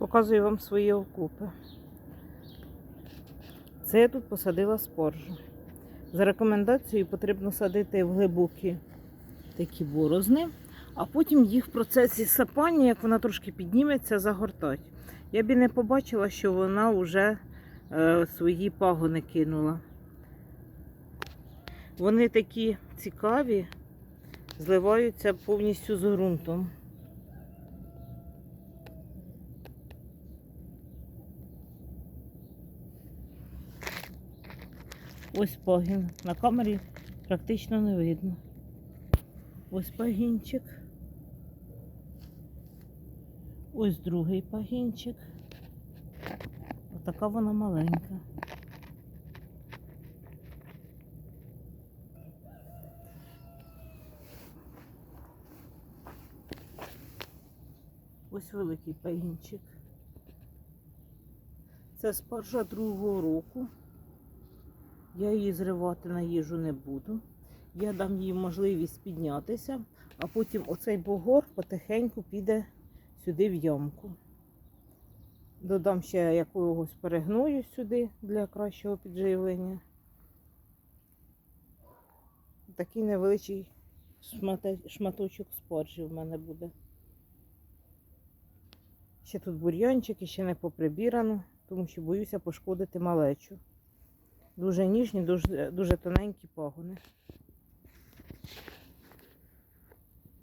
Показую вам свої окупи. Це я тут посадила споржу. За рекомендацією потрібно садити в глибокі такі борозни, а потім їх в процесі сапання, як вона трошки підніметься, загортати. Я б і не побачила, що вона вже е, свої пагони кинула. Вони такі цікаві, зливаються повністю з ґрунтом. Ось пагін. На камері практично не видно. Ось пагінчик. Ось другий пагінчик. Отака вона маленька. Ось великий пагінчик. Це спаржа другого року. Я її зривати на їжу не буду. Я дам їй можливість піднятися, а потім оцей бугор потихеньку піде сюди в ямку. Додам ще якогось перегною сюди для кращого підживлення. Такий невеличкий шматочок спаржі в мене буде. Ще тут бур'янчики, ще не поприбірано, тому що боюся пошкодити малечу. Дуже ніжні, дуже, дуже тоненькі пагони.